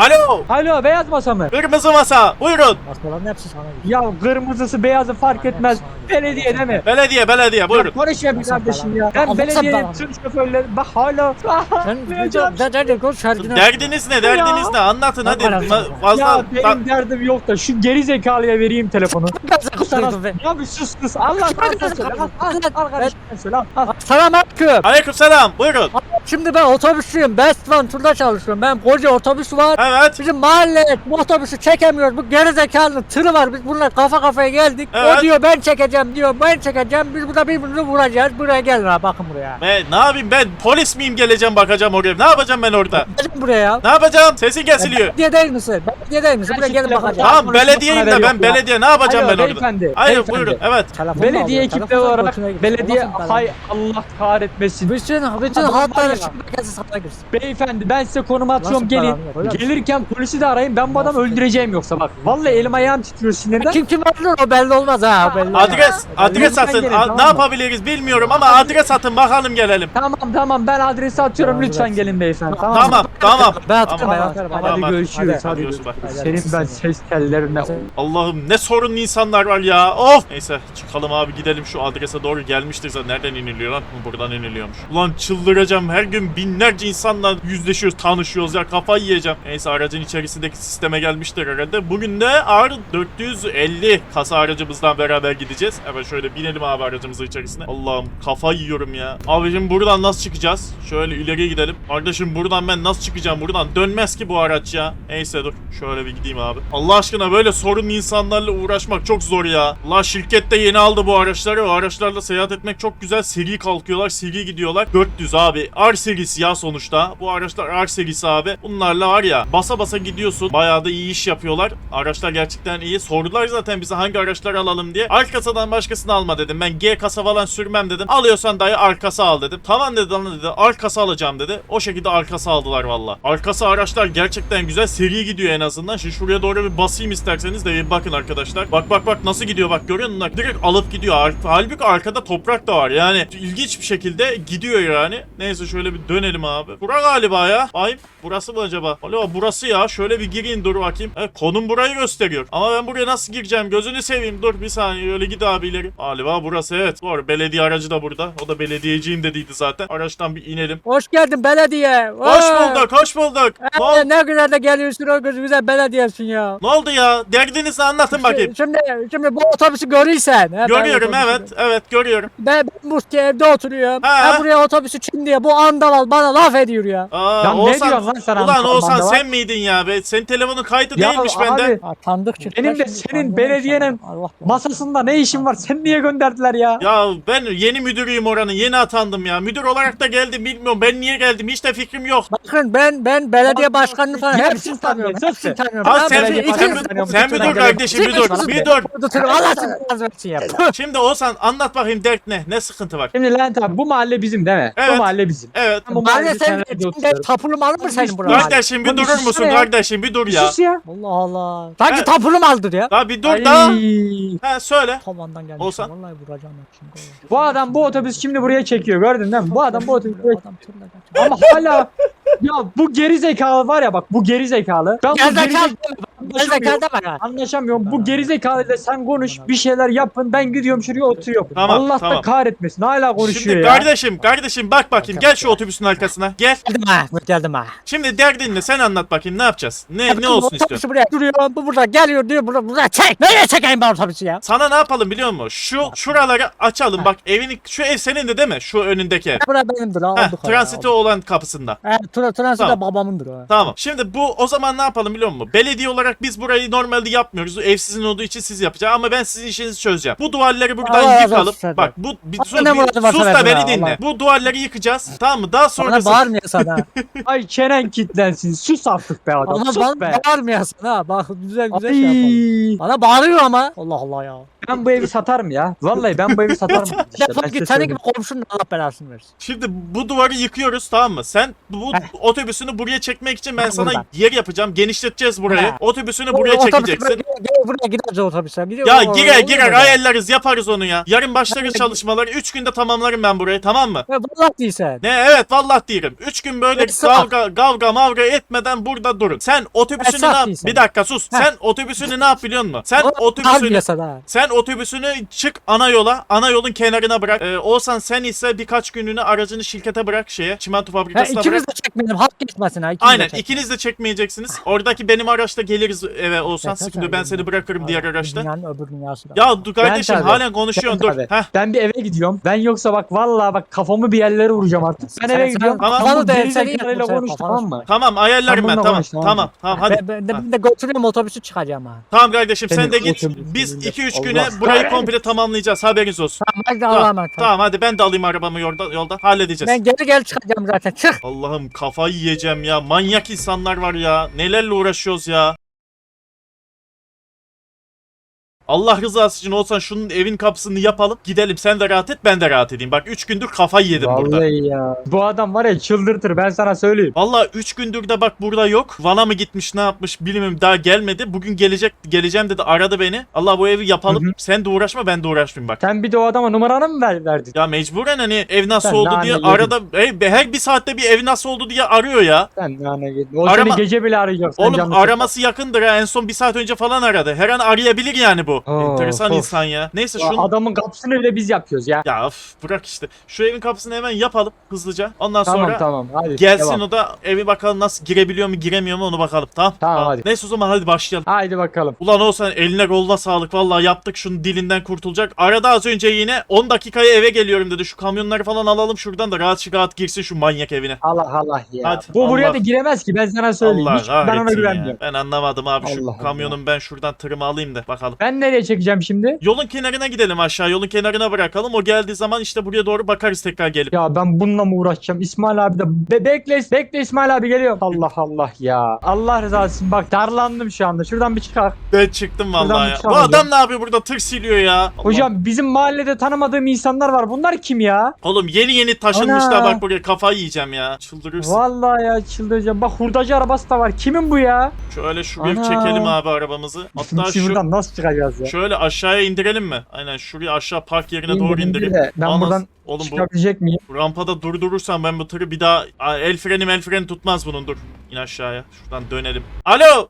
Alo. Alo beyaz masa mı? Kırmızı masa. Buyurun. Masaların hepsi sana gidiyor. Ya kırmızısı beyazı fark etmez. Belediye değil mi? Belediye belediye buyurun. Konuşma bir kardeşim ya. Ben belediyenin sana. tüm şoförleri bak hala. Derdiniz ne? Derdiniz ne? Anlatın hadi. Fazla Ya benim derdim yok da şu geri zekalıya vereyim telefonu. Sana, sana ya bir sus kız. Allah Allah söyle. Al, kardeşim söyle. Al, al. Selamünaleyküm. Aleykümselam. Buyurun. Şimdi ben otobüsçüyüm. Best One turda çalışıyorum. Ben koca otobüs var. Evet. Bizim mahalle bu otobüsü çekemiyoruz. Bu geri zekalının tırı var. Biz bununla kafa kafaya geldik. Evet. O diyor ben çekeceğim diyor. Ben çekeceğim. Biz burada birbirimizi vuracağız. Buraya gelin ha bakın buraya. E, ne yapayım ben polis miyim geleceğim bakacağım oraya. Ne yapacağım ben orada? Gelin buraya. Ne yapacağım? Sesin kesiliyor. Belediye değil misin? Belediye değil misin? Buraya şu gelin telefonu- bakacağız. Tamam konuşma belediyeyim de ben yok ya. belediye ne yapacağım Alo ben orada? beyefendi. Hayır beyefendi. buyurun evet. Telefonla Belediye alıyor, ekipleri olarak belediye hay. Allah kahretmesin. Bütün bütün Adam var hatları ya. şimdi merkezi sana girsin. Beyefendi ben size konum atıyorum Nasıl gelin. yok, öyle mi? Gelirken polisi de arayın ben bu adamı öldüreceğim yoksa bak. Vallahi elim ayağım titriyor sinirden. Kim kim öldürür o belli olmaz ha. Belli olmaz. Adres adres Lütfen atın. gelin, A- tamam ne mı? yapabiliriz bilmiyorum ama adres atın bakalım gelelim. Tamam tamam ben adresi atıyorum Tamam, lütfen gelin beyefendi. Tamam. mı? Tamam tamam. Ben atarım Tamam. ben atarım. hadi, Tamam, hadi. görüşürüz. Hadi, Hadi, görüşürüz, bak. Senin ben ses tellerine. Allah'ım ne sorunlu insanlar var ya. Of. Neyse çıkalım abi gidelim şu adrese doğru gelmiştir zaten. Nereden iniliyor lan? Buradan iniliyormuş. Ulan çıldıracağım. Her gün binlerce insanla yüzleşiyoruz, tanışıyoruz ya. Kafayı yiyeceğim. Neyse aracın içerisindeki sisteme gelmiştir herhalde. Bugün de R450 kasa aracımızdan beraber gideceğiz. Evet şöyle binelim abi aracımızın içerisine. Allah'ım kafayı yiyorum ya. Abicim buradan nasıl çıkacağız? Şöyle ileriye gidelim. Kardeşim buradan ben nasıl çıkacağım? Buradan dönmez ki bu araç ya. Neyse dur. Şöyle bir gideyim abi. Allah aşkına böyle sorunlu insanlarla uğraşmak çok zor ya. La şirket de yeni aldı bu araçları. O araçlarla seyahat etmek çok güzel. Seri kalkıyorlar, seri gidiyorlar. 400 abi. R serisi ya sonuçta. Bu araçlar R serisi abi. Bunlarla var ya basa basa gidiyorsun. Bayağı da iyi iş yapıyorlar. Araçlar gerçekten iyi. Sordular zaten bize hangi araçlar alalım diye. Ark kasadan başkasını alma dedim. Ben G kasa falan sürmem dedim. Alıyorsan dayı ark kasa al dedim. Tamam dedi lan dedi. Ark kasa alacağım dedi. O şekilde ark kasa aldılar valla. Ark kasa araçlar gerçekten güzel. Seri gidiyor en azından. Şimdi şuraya doğru bir basayım isterseniz de bakın arkadaşlar. Bak bak bak nasıl gidiyor bak görüyor musun? Direkt alıp gidiyor. Halbuki arkada toprak da var. Yani ilginç bir şekilde gidiyor yani. Neyse şöyle bir dönelim abi. Bura galiba ya. Ay burası mı acaba? Alo burası ya. Şöyle bir gireyim dur bakayım. Evet konum burayı gösteriyor. Ama ben buraya nasıl gireceğim? Gözünü seveyim. Dur bir saniye öyle git abi ileri. Galiba burası evet. Doğru belediye aracı da burada. O da belediyeciyim dediydi zaten. Araçtan bir inelim. Hoş geldin belediye. Hoş Vay. bulduk, hoş bulduk. Ne, Ee, ne güzel de geliyorsun o güzel güzel belediyesin ya. ne oldu ya? Derdinizi anlatın bakayım. Şimdi, şimdi bu otobüsü görürsen. he, ben Görüyorum otobüsü evet, evet görüyorum. Ben, ben Muski evde oturuyorum. Ha. Ben buraya otobüsü çin diye bu andaval bana laf ediyor ya. Aa, Ya ne diyorsun lan sen Ulan Oğuzhan sen miydin ya be? Senin telefonun kaydı Ya değilmiş abi, bende. Ha, tanıdık çıktı. Benim de Şimdi senin tanıdım. belediyenin Allah. Masasında ne işin var? Sen niye gönderdiler ya? Ya ben yeni müdürüyüm oranın. Yeni atandım ya. Müdür olarak da geldim bilmiyorum. Ben niye geldim hiç de fikrim yok. Bakın ben ben belediye başkanını falan Ya hepsini tanıyorum. sus Hepsini tanıyorum. Ha sen, belediye sen, başkanını sen, sen Bütün belediye- kardeşim bir dur. Bir dur. Tutuyorum. Allah seni razı versin ya. Şimdi Oğuzhan anlat bakayım dert ne? Ne sıkıntı var? Şimdi Levent abi bu mahalle bizim değil mi? Evet. Bu mahalle bizim. Evet. Ben bu Mahalle mahallede sen senelerde oturuyorum. tapulu malı mı senin buralar? Kardeşim bir Lan durur musun ya. kardeşim bir dur ya. Sus ya. Allah Allah. Sanki Evet. tapulu maldır ya. Daha bir dur Ay. da. Ha söyle. Tavandan gelmiş. Olsan. Vallahi vuracağım bak şimdi. Bu adam bu otobüs şimdi buraya çekiyor gördün değil mi? Bu adam bu otobüs buraya Adam tırla kaçıyor. Ama hala ya bu geri zekalı var ya bak bu geri zekalı. Ben bu geri Gerizekalı zekalı Gerizekalı deme ya. anlaşamıyorum. Bu geri zekalı ile sen konuş bir şeyler yapın. Ben gidiyorum şuraya oturuyorum. Tamam, Allah tamam. da kahretmesin. Hala konuşuyor Şimdi ya. kardeşim kardeşim bak bakayım gel şu otobüsün arkasına gel. Geldim ha. Geldim ha. Şimdi derdin ne sen anlat bakayım ne yapacağız? Ne ne olsun istiyorsun? buraya duruyor. Bu burada geliyor diyor. Burada, burada çek. Nereye çekeyim ben otobüsü ya? Sana ne yapalım biliyor musun? Şu şuraları açalım bak evini şu ev senin de değil mi? Şu önündeki ev. Bura benimdir ha. Heh, transite olan kapısında. Evet, tra transite Tamam. babamındır ha. Tamam. Şimdi bu o zaman ne yapalım biliyor musun? Belediye olarak biz burayı normalde yapmıyoruz. Ev sizin olduğu için siz yapacaksınız ama ben sizin işinizi çözeceğim. Bu duvarları buradan Allah razı yıkalım. olsun Bak bu bir, sus, ne bir- sus da beni dinle. Allah. Bu duvarları yıkacağız. Tamam mı? Daha Bana sonrası bağırmıyorsan ha. Ay çenen kitlensin. Sus artık be adam. Ama Sus bana be. bağırmıyorsun ha. Bak güzel güzel şey yapalım. Ay, Bana bağırıyor ama. Allah Allah ya. Ben bu evi satarım ya. Vallahi ben bu evi satarım. İşte Defol git senin gibi komşunun Allah belasını versin. Şimdi bu duvarı yıkıyoruz tamam mı? Sen bu otobüsünü buraya çekmek için ben sana buradan. yer yapacağım. Genişleteceğiz burayı. Otobüsünü buraya çekeceksin. Buraya gideriz otobüse. Gidiyor, Ya o- girer girer ayarlarız yaparız onu ya. Yarın başlarız çalışmaları. 3 günde tamamlarım ben burayı tamam mı? Ya vallahi değilsen. Ne evet vallahi diyelim. 3 gün böyle Esra. kavga kavga mavga etmeden burada durun. Sen otobüsünü Esra ne yap? değilsen. Bir dakika sus. Heh. Sen otobüsünü ne yap biliyor musun? Sen Harbi otobüsünü sen otobüsünü çık ana yola. Ana yolun kenarına bırak. Ee, Oğuzhan sen ise birkaç gününü aracını şirkete bırak şeye. Çimento Ha, fabrikasına bırak. ikimiz de çekmeyelim. Hak geçmesin ha. ikimiz de Aynen çekmeyelim. ikiniz de çekmeyeceksiniz. Oradaki benim araçla geliriz eve. Ya, Sıkıntı ben seni bırakırım diğer araçta. Dünyanın öbür dünyası da. Ya dur kardeşim tabii. halen konuşuyorsun Ben dur. tabii. Heh. Ben bir eve gidiyorum. Ben yoksa bak vallahi bak kafamı bir yerlere vuracağım artık. Ben Sen- eve sen- gidiyorum. Tamam. Tamam. Kafanı da sen konuş tamam mı? Tamam ayarlarım ben tamam. tamam Tamam hadi. Ben, ben, de, ben de götürüyorum otobüsü çıkacağım ha. Tamam kardeşim sen de git. Biz de. 2-3 Allah güne burayı komple tamamlayacağız haberiniz olsun. Tamam hadi Allah'a emanet. Tamam hadi ben de alayım arabamı yolda, yolda halledeceğiz. Ben geri geri çıkacağım zaten. Çık. Allah'ım kafayı yiyeceğim ya. Manyak insanlar var ya. Nelerle uğraşıyoruz ya. Allah rızası için olsan şunun evin kapısını yapalım. Gidelim sen de rahat et ben de rahat edeyim. Bak 3 gündür kafayı yedim burada. Vallahi ya. Bu adam var ya çıldırtır ben sana söyleyeyim. Valla 3 gündür de bak burada yok. Van'a mı gitmiş ne yapmış bilmiyorum daha gelmedi. Bugün gelecek geleceğim dedi aradı beni. Allah bu evi yapalım. Hı hı. Sen de uğraşma ben de uğraşmayayım bak. Sen bir de o adama numaranı mı ver, verdin? Ya mecburen hani ev nasıl Sen oldu diye arada Hey, her bir saatte bir ev nasıl oldu diye arıyor ya. Sen nane. O Arama- seni gece bile arayacak. Oğlum araması yakındır ha en son bir saat önce falan aradı. Her an arayabilir yani bu. Oo, Enteresan of. insan ya. Neyse sıkma. şunu... Adamın kapısını bile biz yapıyoruz ya. Ya öf, bırak işte. Şu evin kapısını hemen yapalım hızlıca. Ondan Tamam sonra tamam hadi. gelsin devam. o da evi bakalım nasıl girebiliyor mu giremiyor mu onu bakalım. Tamam. Tamam, hadi. Neyse o zaman hadi başlayalım. Haydi bakalım. Ulan olsan eline koluna sağlık vallahi yaptık şunun dilinden kurtulacak. Arada az önce yine 10 dakikaya eve geliyorum dedi. Şu kamyonları falan alalım şuradan da rahat rahat girsin şu manyak evine. Allah Allah ya. Hadi, Bu buraya Allah. da giremez ki ben sana söyleyeyim. Allah Hiç, ben ona güvenmiyorum. ya. Ben anlamadım abi şu Allah Allah. kamyonun ben şuradan tırımı alayım da bakalım. Ben nereye çekeceğim şimdi? Yolun kenarına gidelim aşağı. Yolun kenarına bırakalım. O geldiği zaman işte buraya doğru bakarız tekrar gelip. Ya ben bununla mı uğraşacağım? İsmail abi de Be- bekle bekle İsmail abi geliyorum. Allah Allah ya. Allah rızası için bak darlandım şu anda. Şuradan bir çıkar. Ben çıktım vallahi ya. Bu adam ne yapıyor burada? Tır siliyor ya. Allah. Hocam bizim mahallede tanımadığım insanlar var. Bunlar kim ya? Oğlum yeni yeni taşınmışlar Ana. bak buraya. Kafayı yiyeceğim ya. Çıldırırsın. Vallahi ya çıldıracağım. Bak hurdacı arabası da var. Kimin bu ya? Şöyle şuraya Ana. çekelim abi arabamızı. Hatta Şimdi şu buradan nasıl çıkacağız ya? şöyle aşağıya indirelim mi? Aynen şuraya aşağı park yerine İndir, doğru indir indirelim. de Ben Anas- buradan Oğlum bu çıkabilecek miyim? rampada durdurursam ben bu tırı bir daha el freni el freni tutmaz bunun dur. İn aşağıya. Şuradan dönelim. Alo.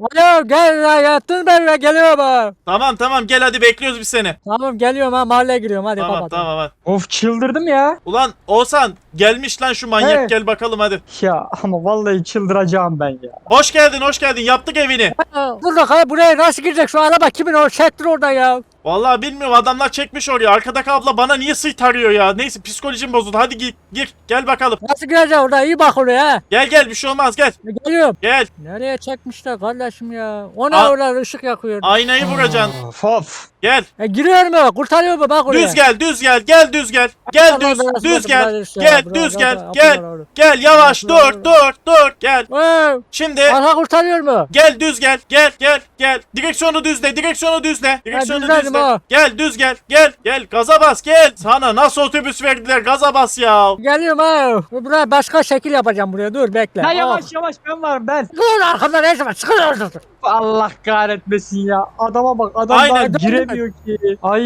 Alo gel ya yattın ben ya geliyorum ha. Tamam tamam gel hadi bekliyoruz biz seni. Tamam geliyorum ha mahalleye giriyorum hadi Tamam kapat. tamam hadi. Of çıldırdım ya. Ulan Oğuzhan gelmiş lan şu manyak He. gel bakalım hadi. Ya ama vallahi çıldıracağım ben ya. Hoş geldin hoş geldin yaptık evini. Ha, Dur bak ha buraya nasıl girecek şu araba kimin o çektir orada ya. Vallahi bilmiyorum adamlar çekmiş oraya. Arkadaki abla bana niye sırt arıyor ya? Neyse psikolojim bozuldu. Hadi gir, gir. Gel bakalım. Nasıl girecek orada iyi bak oraya. Gel gel bir şey olmaz gel. Geliyorum. Gel. Nereye çekmişler kardeşim ya. O ne Aa. orada ışık yakıyor. Aynayı vuracaksın. Of of. Gel. E, giriyor mu? Kurtarıyor mu? Bak oraya. Düz gel düz gel. Gel düz gel. Gel düz. Düz gel. Gel düz gel. Gel. Gel yavaş dur dur dur. Gel. Wow. Şimdi Arka kurtarıyor mu? Gel düz gel. Gel gel gel. Direksiyonu düzle. Direksiyonu düzle. Direksiyonu düzledim düzle. Ha. Gel düz gel. Gel. Gel. Gaza bas gel. Sana nasıl otobüs verdiler? Gaza bas ya. Geliyorum ha. Buraya başka şekil yapacağım buraya. Dur bekle. Ya Oh. yavaş yavaş ben varım ben. Dur arkamda ne zaman çıkıyor. Allah kahretmesin ya. Adama bak adam Aynen. daha giremiyor ki. Ay.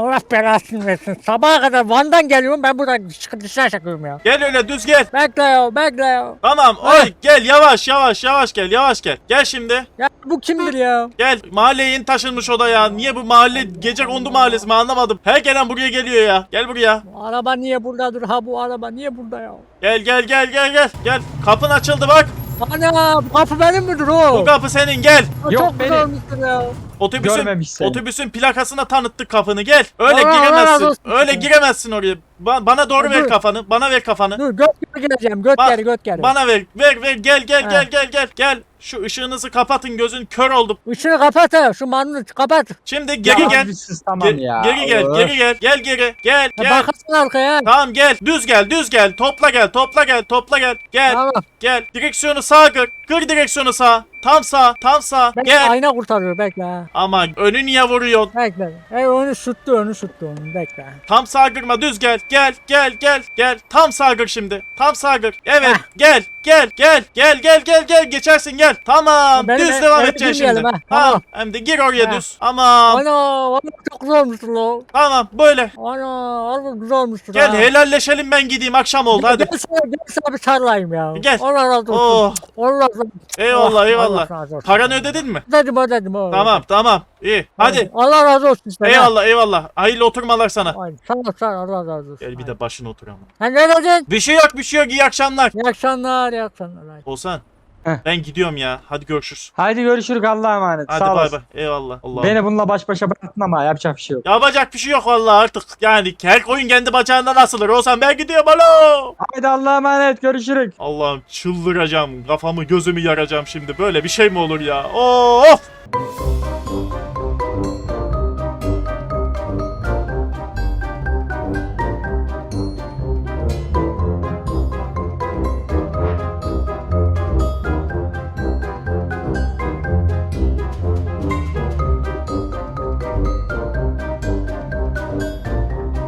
Allah belasını versin. Sabaha kadar Van'dan geliyorum ben buradan çıkıp dışarı çekiyorum ya. Gel öyle düz gel. Bekle ya bekle ya. Tamam. Oy gel yavaş yavaş yavaş gel. Yavaş gel. Gel şimdi. Ya bu kimdir ya? Gel mahalleye yeni taşınmış o da ya. Niye bu mahalle gece kondu mahallesi mi anlamadım. Her gelen buraya geliyor ya. Gel buraya. Bu araba niye buradadır ha bu araba niye burada ya? Gel gel gel gel gel. Gel. Kapın açıldı bak. Ana bu kapı benim Bu o? kapı senin gel. O Yok, Çok benim. ya. Otobüsün Görmemiş seni. otobüsün plakasına tanıttık kapını gel. Öyle Allah razı giremezsin. olsun. Öyle giremezsin oraya. Ba- bana doğru Dur. ver kafanı. Bana ver kafanı. Dur göt geri gireceğim göt Bak, geri göt geri. Bana ver. Ver ver gel gel Ha. gel gel gel gel. Şu ışığınızı kapatın gözün kör oldu. Işığı kapat ha şu manını kapat. Şimdi geri Ya gel. abi tamam Ge- ya. Geri gel, Of. geri gel, gel geri, gel, Ya gel. Bakarsın arkaya. Tamam gel, düz gel, düz gel, topla gel, topla gel, topla gel, gel, Tamam. gel. Direksiyonu sağa kır, kır direksiyonu sağa, tam sağ, tam sağ, gel. ayna kurtarıyor bekle ha. Ama önü niye vuruyorsun? Bekle. Ey onu süttü onu süttü onu bekle. Tam sağ kırma, düz gel, gel, gel, gel, gel. Tam sağ kır şimdi, tam sağ kır. Evet, gel, Gel gel gel gel gel gel geçersin gel. Tamam Benim- düz devam benim edeceksin şimdi. ha. Tamam. Hem de gir oraya Ha. düz. Tamam. Ana, ana çok güzel olmuşsun lo. Tamam böyle. Ana, ana güzel olmuşsun Gel ha. helalleşelim ben gideyim akşam oldu hadi. Gel sana, gel sana bir sarılayım ya. Gel. Allah razı olsun. Oh Allah razı olsun. eyvallah Oh, eyvallah. Allah. Paranı ödedin mi? Ödedim ödedim. o. Tamam tamam iyi hadi. Allah razı olsun sana. Eyvallah eyvallah. Hayırlı oturmalar sana. Ay, sağ ol sağ ol Allah razı olsun. Gel bir de başına otur ama. Ha ne dedin? Bir şey yok bir şey yok iyi akşamlar. İyi akşamlar iyi akşamlar. Hadi. Olsan. Heh. Ben gidiyorum ya. Hadi görüşürüz. Haydi görüşürüz Allah'a emanet. Hadi Sağ bay olasın. bay. Eyvallah. Allah. Beni bununla baş başa bıraktın ama yapacak bir şey yok. Yapacak bir şey yok vallahi artık. Yani her koyun kendi bacağından asılır. Olsan ben gidiyorum alo. Haydi Allah'a emanet görüşürüz. Allah'ım çıldıracağım. Kafamı gözümü yaracağım şimdi. Böyle bir şey mi olur ya? Of.